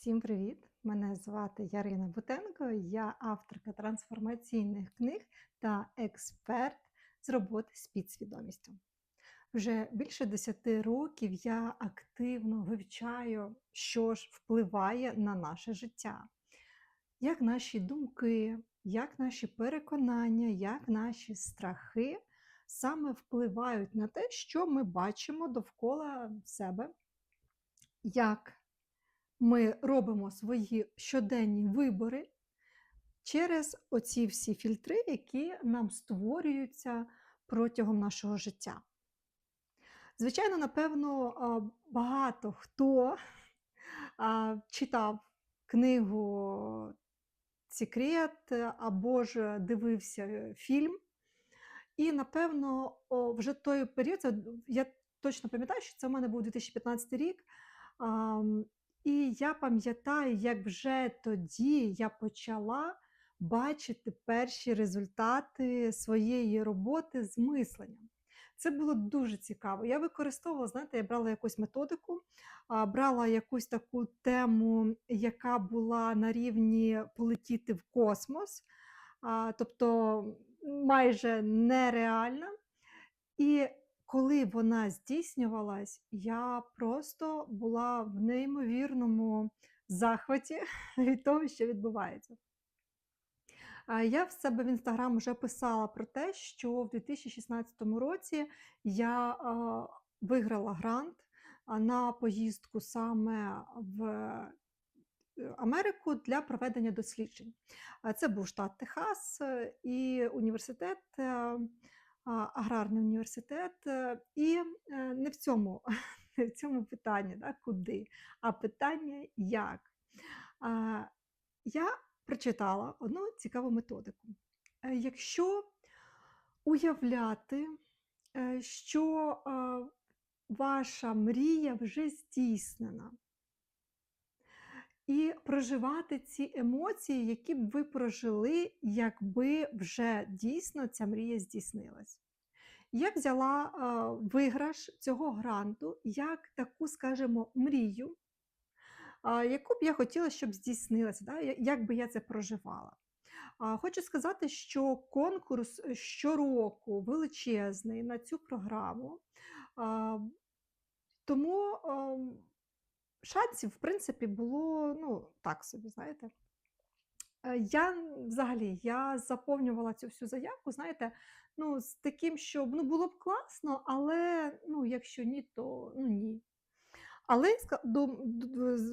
Всім привіт! Мене звати Ярина Бутенко, я авторка трансформаційних книг та експерт з роботи з підсвідомістю. Вже більше 10 років я активно вивчаю, що ж впливає на наше життя, як наші думки, як наші переконання, як наші страхи саме впливають на те, що ми бачимо довкола себе, як ми робимо свої щоденні вибори через оці всі фільтри, які нам створюються протягом нашого життя. Звичайно, напевно, багато хто читав книгу Секрет або ж дивився фільм. І, напевно, вже той період, я точно пам'ятаю, що це в мене був 2015 рік. І я пам'ятаю, як вже тоді я почала бачити перші результати своєї роботи з мисленням. Це було дуже цікаво. Я використовувала, знаєте, я брала якусь методику, брала якусь таку тему, яка була на рівні полетіти в космос, тобто майже нереальна. І коли вона здійснювалась, я просто була в неймовірному захваті від того, що відбувається. Я в себе в інстаграм вже писала про те, що в 2016 році я виграла грант на поїздку саме в е, Америку для проведення досліджень. Це був штат Техас е, і університет, е, аграрний університет. е, І е, не в цьому, не в цьому питанні, да, куди, а питання як. Я прочитала одну цікаву методику. Е, Якщо уявляти, що ваша мрія вже здійснена, і проживати ці емоції, які б ви прожили, якби вже дійсно ця мрія здійснилась. Я взяла виграш цього гранту як таку, скажімо, мрію, яку б я хотіла, щоб здійснилася, да? як би я це проживала. Хочу сказати, що конкурс е, щороку величезний на цю програму, тому шансів, в принципі, було ну, так собі, знаєте. Е, Я взагалі я заповнювала цю всю заявку, знаєте, ну, з таким, що ну, було б класно, але ну, якщо ні, то ну, ні. Але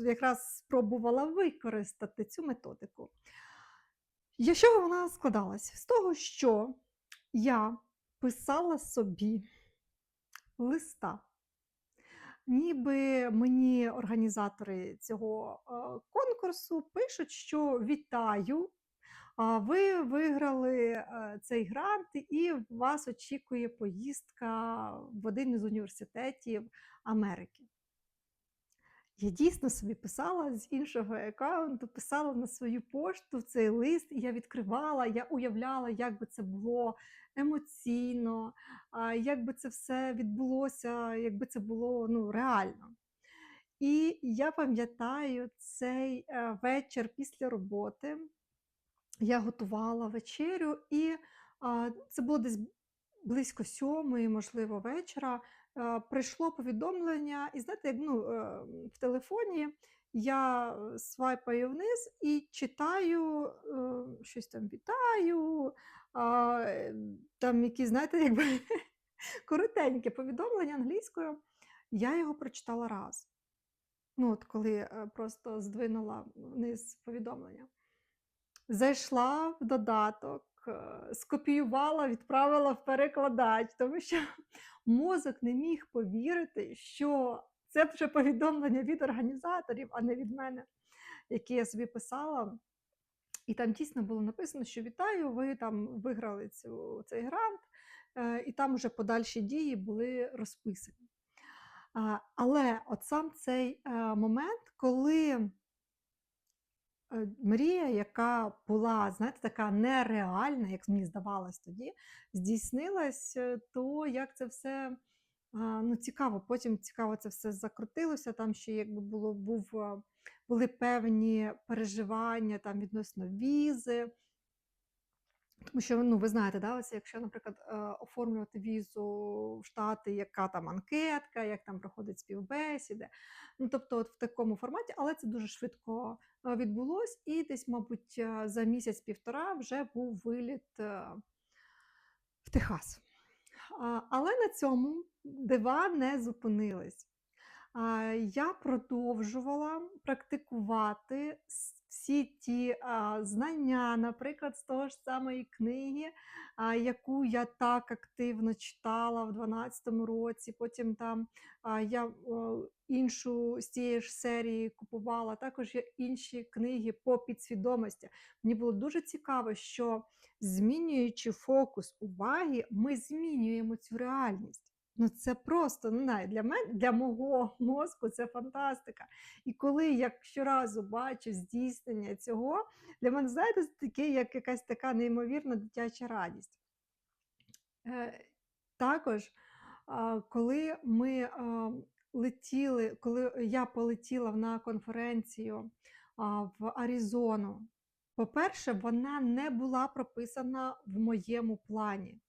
якраз спробувала використати цю методику. Я чого вона складалась? З того, що я писала собі листа, ніби мені організатори цього е, конкурсу пишуть, що вітаю. Ви виграли е, цей грант, і вас очікує поїздка в один із університетів Америки. Я дійсно собі писала з іншого аккаунту, писала на свою пошту цей лист, і я відкривала, я уявляла, як би це було емоційно, як би це все відбулося, якби це було ну, реально. І я пам'ятаю цей е, вечір після роботи. Я готувала вечерю, і це було десь близько сьомої, можливо, вечора. е, Прийшло повідомлення, і знаєте, як ну, е, в телефоні я свайпаю вниз і читаю щось там вітаю, там якісь, знаєте, якби коротеньке повідомлення англійською. Я його прочитала раз. Ну, от коли е, просто здвинула вниз повідомлення. Зайшла в додаток, е, скопіювала, відправила в перекладач, тому що мозок не міг повірити, що це вже повідомлення від організаторів, а не від мене, які я собі писала. І там дійсно було написано, що вітаю, ви там виграли цю, цей грант, і там вже подальші дії були розписані. Але от сам цей е, момент, коли Е, мрія, яка була, знаєте, така нереальна, як мені здавалось тоді, здійснилась, е, то як це все ну, цікаво. Потім цікаво це все закрутилося. Там ще якби було був е, були певні переживання там відносно візи. Тому що, ну, ви знаєте, да, ось якщо, наприклад, е, оформлювати візу в Штати, яка там анкетка, як там проходить співбесіди. Ну, тобто, от в такому форматі, але це дуже швидко е, відбулось, і десь, мабуть, е, за місяць-півтора вже був виліт в Техас. Але на цьому дива не зупинились. Я продовжувала практикувати всі ті а, знання, наприклад, з того ж самої книги, а, яку я так активно читала в 12-му році. Потім там а, я о, іншу з цієї ж серії купувала, також є інші книги по підсвідомості. Мені було дуже цікаво, що змінюючи фокус уваги, ми змінюємо цю реальність. Ну, це просто не знаю, для мене, для мого мозку це фантастика. І коли я щоразу бачу здійснення цього, для мене, знаєте, це таке, як якась така неймовірна дитяча радість. Е, також, коли ми летіли, коли я полетіла на конференцію в Аризону, по-перше, вона не була прописана в моєму плані.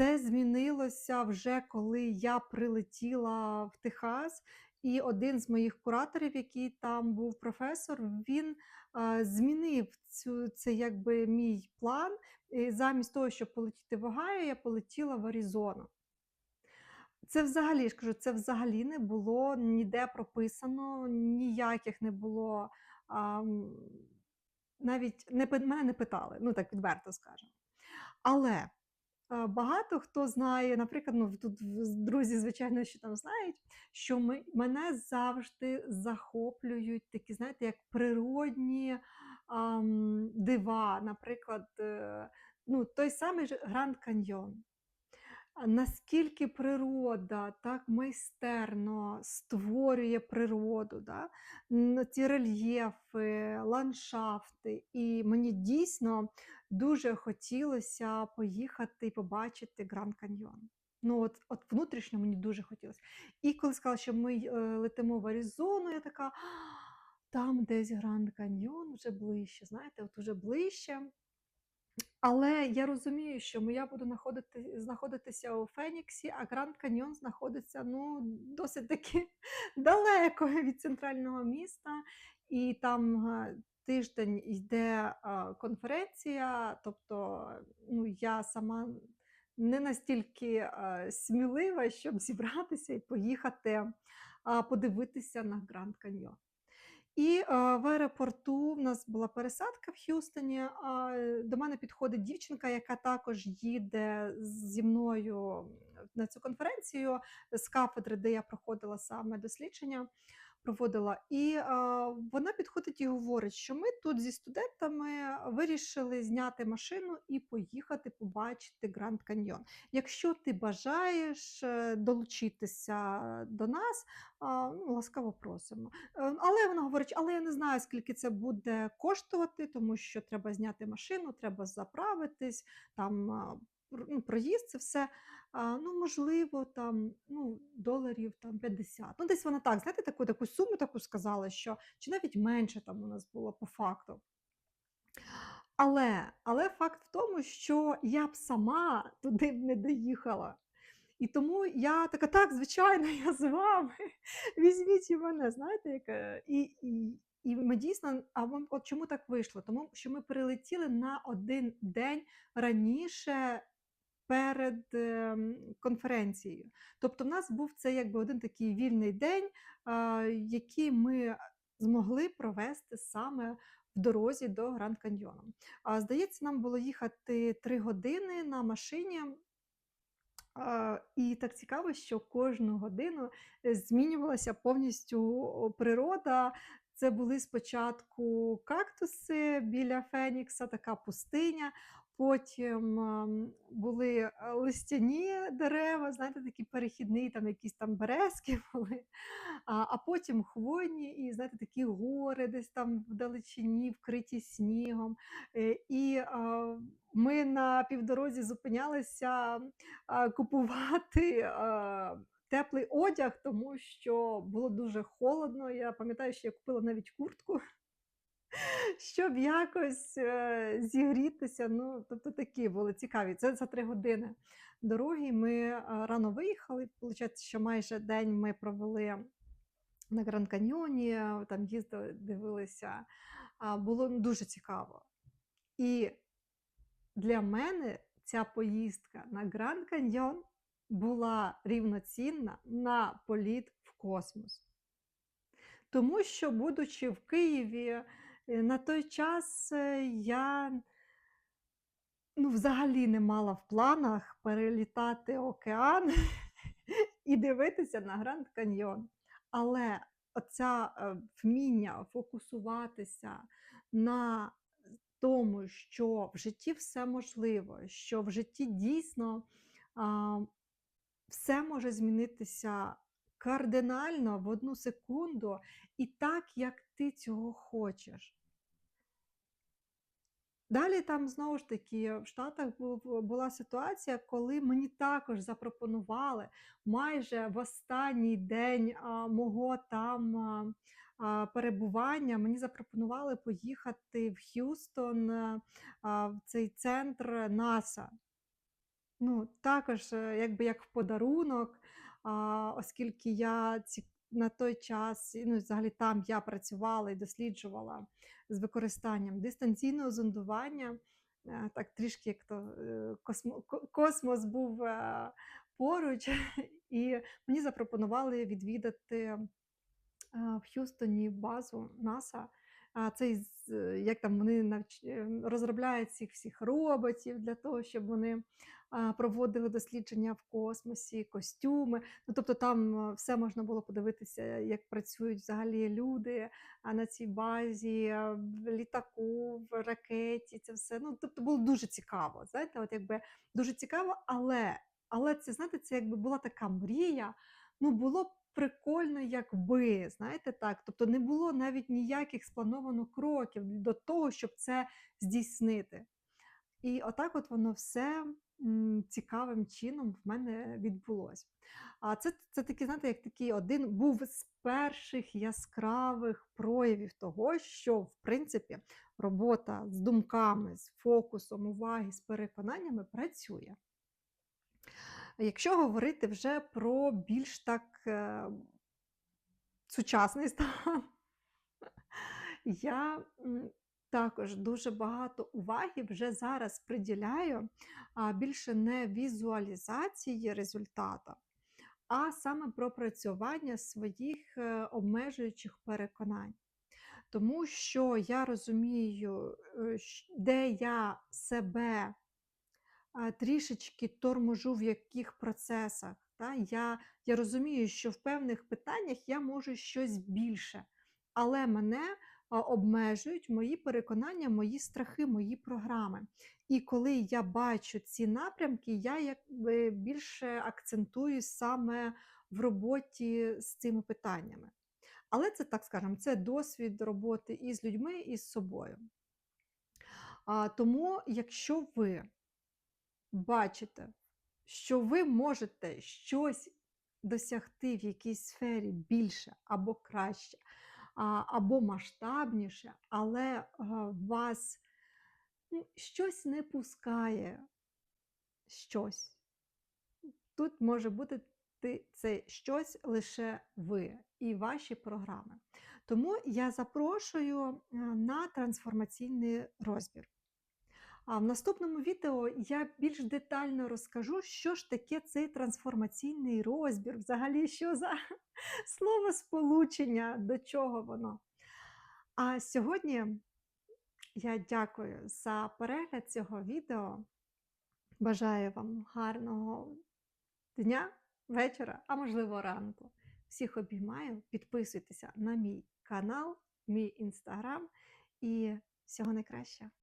Це змінилося вже коли я прилетіла в Техас, і один з моїх кураторів, який там був професор, він а, змінив цю, це якби мій план. І замість того, щоб полетіти в Огайо, я полетіла в Аризону. Це взагалі ж кажу, це взагалі не було ніде прописано, ніяких не було. А, навіть не, мене не питали, ну так відверто скажемо. Але Е, Багато хто знає, наприклад, ну тут друзі, звичайно, що там знають, що ми, мене завжди захоплюють такі, знаєте, як природні ем, дива, наприклад, е, ну, той самий Гранд Каньйон. Наскільки природа так майстерно створює природу, да? ці рельєфи, ландшафти. І мені дійсно дуже хотілося поїхати і побачити Гранд Каньйон. Ну, от, от внутрішньо мені дуже хотілося. І коли сказала, що ми е, летимо в Аризону, я така, там десь Гранд Каньйон вже ближче, знаєте, от уже ближче. Але я розумію, що я буду знаходити, знаходитися у Феніксі, а Гранд Каньйон знаходиться ну, досить таки далеко від центрального міста, і там е, тиждень йде е, конференція, тобто ну, я сама не настільки е, смілива, щоб зібратися і поїхати подивитися на Гранд Каньйон. І в аеропорту в нас була пересадка в Х'юстоні. Е, до мене підходить дівчинка, яка також їде зі мною на цю конференцію з кафедри, де я проходила саме дослідження. Проводила, і е, вона підходить і говорить, що ми тут зі студентами вирішили зняти машину і поїхати побачити Гранд Каньйон. Якщо ти бажаєш е, долучитися до нас, а, ну, ласкаво просимо. Е, Але вона говорить, але я не знаю, скільки це буде коштувати, тому що треба зняти машину, треба заправитись, там ну, проїзд, це все. Ну, можливо, там ну, доларів там 50. Ну, десь вона так, знаєте, таку, таку суму таку сказала, що чи навіть менше там у нас було по факту. Але, але факт в тому, що я б сама туди б не доїхала. І тому я така, так, звичайно, я з вами. Візьміть і мене, знаєте, як, е, і, і, і ми дійсно, а вам- от чому так вийшло? Тому що ми прилетіли на один день раніше перед ем, конференцією. Тобто, в нас був це якби один такий вільний день, який ми змогли провести саме в дорозі до Гранд Каньйону. А, Здається, нам було їхати три години на машині. І так цікаво, що кожну годину е, змінювалася повністю природа. Це були спочатку кактуси біля Фенікса, така пустиня. Потім ем, були е, листяні дерева, знаєте, такі перехідні, там якісь там березки були, а, а потім хвойні, і знаєте, такі гори десь там вдалечині, вкриті снігом. Е, І ми на півдорозі зупинялися купувати теплий одяг, тому що було дуже холодно. Я пам'ятаю, що я купила навіть куртку, щоб якось, е, зігрітися. Ну, тобто такі були цікаві. Це за 3 години дороги. Ми, е, рано виїхали. Получається, що майже день ми провели на Гранд Каньйоні, там їздили, дивилися. Було дуже цікаво. І для мене ця поїздка на Гранд Каньйон була рівноцінна на політ в космос. Тому що, будучи в Києві, е, на той час е, я ну, взагалі не мала в планах перелітати океан і дивитися на Гранд Каньйон. Але оця е, вміння фокусуватися на тому, що в житті все можливо, що в житті дійсно все може змінитися кардинально в одну секунду, і так, як ти цього хочеш. Далі там знову ж таки в Штатах була ситуація, коли мені також запропонували майже в останній день мого там перебування. Мені запропонували поїхати в Х'юстон, в цей центр НАСА. Ну, також, е, якби як в подарунок, а, оскільки я ці на той час, ну, взагалі там я працювала і досліджувала з використанням дистанційного зондування, е, так трішки як то е, космо, космос був поруч, і мені запропонували відвідати в Х'юстоні базу НАСА. А, Цей, е, як там вони навч... е, розробляють цих всіх роботів для того, щоб вони проводили дослідження в космосі, костюми. Ну, тобто там все можна було подивитися, як працюють взагалі люди на цій базі, в літаку, в ракеті. Це все. Ну, тобто було дуже цікаво. Знаєте, от якби дуже цікаво, але, але це, знаєте, це якби була така мрія. Ну, було б прикольно, якби, знаєте так. Тобто не було навіть ніяких сплановано кроків до того, щоб це здійснити. І отак от воно все цікавим чином в мене відбулося. А це, це такий, знаєте, як такий один був з перших яскравих проявів того, що в принципі робота з думками, з фокусом уваги, з переконаннями працює. Якщо говорити вже про більш так е, сучасний стан, я також дуже багато уваги вже зараз приділяю більше не візуалізації результату, а саме пропрацювання своїх е, обмежуючих переконань. Тому що я розумію, е, де я себе трішечки торможу в яких процесах. Та? Я, я розумію, що в певних питаннях я можу щось більше, але мене обмежують мої переконання, мої страхи, мої програми. І коли я бачу ці напрямки, я якби більше акцентую саме в роботі з цими питаннями. Але це так скажемо, це досвід роботи і з людьми, і з собою. Тому, якщо ви бачите, що ви можете щось досягти в якійсь сфері більше або краще, або масштабніше, але вас ну, щось не пускає, щось. Тут може бути це щось лише ви і ваші програми. Тому я запрошую на трансформаційний розбір. А в наступному відео я більш детально розкажу, що ж таке цей трансформаційний розбір, взагалі, що за слово сполучення, до чого воно. А сьогодні я дякую за перегляд цього відео. Бажаю вам гарного дня, вечора, а можливо ранку. Всіх обіймаю, підписуйтеся на мій канал, мій інстаграм і всього найкращого.